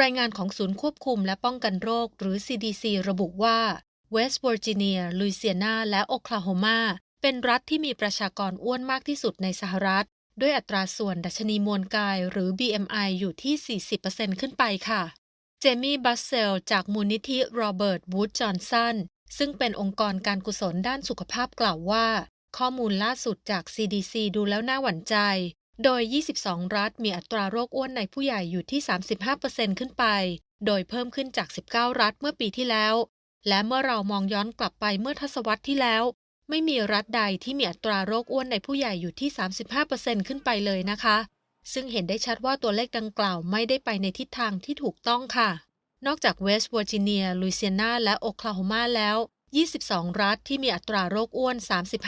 รายงานของศูนย์ควบคุมและป้องกันโรค หรือ CDC ระบุว่าเวสต์เวอร์จิเนียลุยเซียนา และโอคลาโฮมาเป็นรัฐที่มีประชากรอ้วนมากที่สุดในสหรัฐ ด้วยอัตราส่วนดัชนีมวลกาย หรือ BMI อยู่ที่ 40%ขึ้นไปค่ะ เจมี่บัสเซล จากมูลนิธิโรเบิร์ตวูดจอห์นสันซึ่งเป็นองค์กรการกุศลด้านสุขภาพกล่าวว่า ข้อมูลล่าสุดจาก CDC ดูแล้วน่าหวั่นใจ โดย 22 รัฐมีอัตราโรคอ้วนในผู้ใหญ่อยู่ที่ 35%ขึ้นไป โดยเพิ่มขึ้นจาก 19 รัฐเมื่อปีที่แล้ว และเมื่อเรามองย้อนกลับไปเมื่อทศวรรษที่แล้ว ไม่มีรัฐใดที่มีอัตราโรคอ้วนในผู้ใหญ่อยู่ที่ 35%ขึ้นไปเลยนะคะ ซึ่งเห็นได้ชัดว่าตัวเลขดังกล่าวไม่ได้ไปในทิศทางที่ถูกต้องค่ะ นอกจากเวสต์เวอร์จิเนีย ลุยเซียนา และโอคลาโฮมาแล้ว 22 รัฐที่มีอัตราโรคอ้วน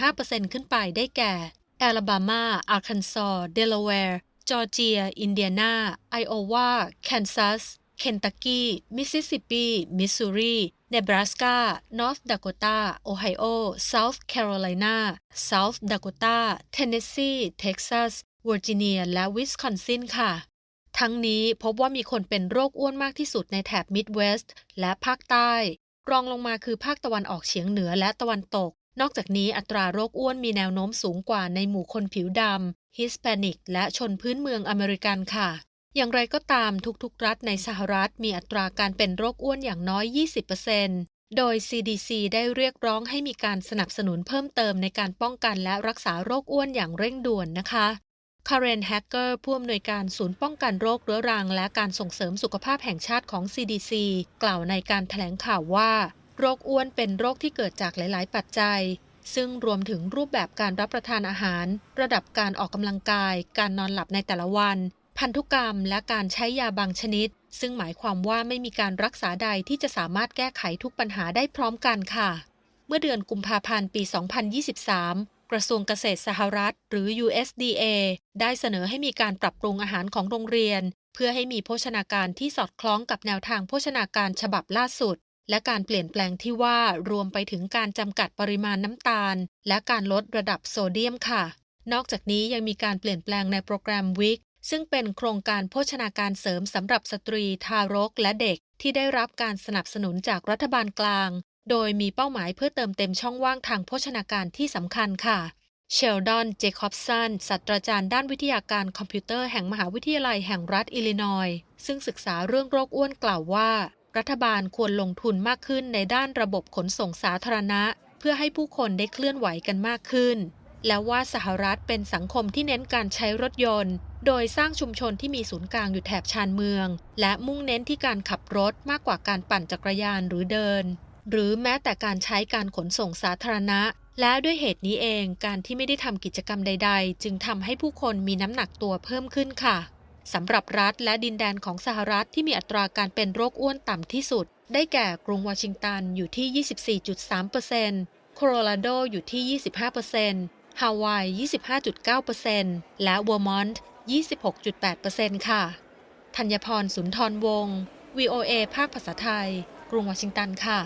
35%ขึ้นไปได้แก่ แอลบามา อาร์คันซอเดลาแวร์ จอร์เจีย อินเดียนาไอโอวา แคนซัส เคนตักกี้ มิสซิสซิปปี มิสซูรีเนบราสกา นอร์ทดาโกตา โอไฮโอ เซาท์แคโรไลนา เซาท์ดาโกตา เทนเนสซี เท็กซัส เวอร์จิเนีย และวิสคอนซินค่ะ ทั้งนี้พบว่ามีคนเป็นโรคอ้วนมากที่สุดในแถบมิดเวสต์และภาคใต้ รองลงมาคือภาคตะวันออกเฉียงเหนือและตะวันตก นอกจากนี้อัตราโรคอ้วนมีแนวโน้มสูงกว่าในหมู่คนผิวดำฮิสแปนิก และชนพื้นเมืองอเมริกันค่ะ อย่างไรก็ตามทุกๆ รัฐในสหรัฐมีอัตราการเป็นโรคอ้วนอย่างน้อย 20%โดย CDC ได้เรียกร้องให้มีการสนับสนุนเพิ่มเติมในการป้องกันและรักษาโรคอ้วนอย่างเร่งด่วนนะคะคาร์เรนแฮกเกอร์ผู้อำนวยการศูนย์ป้องกันโรคเรื้อรัง และการส่งเสริมสุขภาพแห่งชาติของ CDC กล่าวในการแถลงข่าวว่า โรคอ้วนเป็นโรคที่เกิดจากหลาย ๆ ปัจจัย ซึ่งรวมถึงรูปแบบการรับประทานอาหาร ระดับการออกกำลังกาย การนอนหลับในแต่ละวัน พันธุกรรม และการใช้ยาบางชนิด ซึ่งหมายความว่าไม่มีการรักษาใดที่จะสามารถแก้ไขทุกปัญหาได้พร้อมกันค่ะ เมื่อเดือนกุมภาพันธ์ปี 2023กระทรวงเกษตรสหรัฐ หรือ USDA ได้เสนอให้มีการปรับปรุงอาหารของโรงเรียน เพื่อให้มีโภชนาการที่สอดคล้องกับแนวทางโภชนาการฉบับล่าสุด และการเปลี่ยนแปลงที่ว่ารวมไปถึงการจำกัดปริมาณน้ำตาล และการลดระดับโซเดียมค่ะ นอกจากนี้ยังมีการเปลี่ยนแปลงในโปรแกรมวิกซึ่งเป็นโครงการโภชนาการเสริมสำหรับสตรีทารกและเด็กที่ได้รับการสนับสนุนจากรัฐบาลกลาง โดยมีเป้าหมายเพื่อเติมเต็มช่องว่างทางโภชนาการที่สำคัญค่ะเชลดอน เจคอบสัน ศาสตราจารย์ด้านวิทยาการคอมพิวเตอร์แห่งมหาวิทยาลัยแห่งรัฐอิลลินอยส์ซึ่งศึกษาเรื่องโรคอ้วนกล่าวว่า รัฐบาลควรลงทุนมากขึ้นในด้านระบบขนส่งสาธารณะ เพื่อให้ผู้คนได้เคลื่อนไหวกันมากขึ้น และว่าสหรัฐเป็นสังคมที่เน้นการใช้รถยนต์ โดยสร้างชุมชนที่มีศูนย์กลางอยู่แถบชานเมือง และมุ่งเน้นที่การขับรถมากกว่าการปั่นจักรยานหรือเดิน หรือแม้แต่การใช้การขนส่งสาธารณะ และด้วยเหตุนี้เองการที่ไม่ได้ทำกิจกรรมใด ๆ จึงทำให้ผู้คนมีน้ำหนักตัวเพิ่มขึ้นค่ะ สำหรับรัฐและดินแดนของสหรัฐที่มีอัตราการเป็นโรคอ้วนต่ำที่สุด ได้แก่กรุงวอชิงตันอยู่ที่ 24.3%โคโลราโดอยู่ที่ 25%ฮาวาย 25.9%และเวอร์มอนต์ 26.8%ค่ะ ธัญพรสุนทรวงศ์ VOA ภาคภาษาไทย กรุงวอชิงตันค่ะ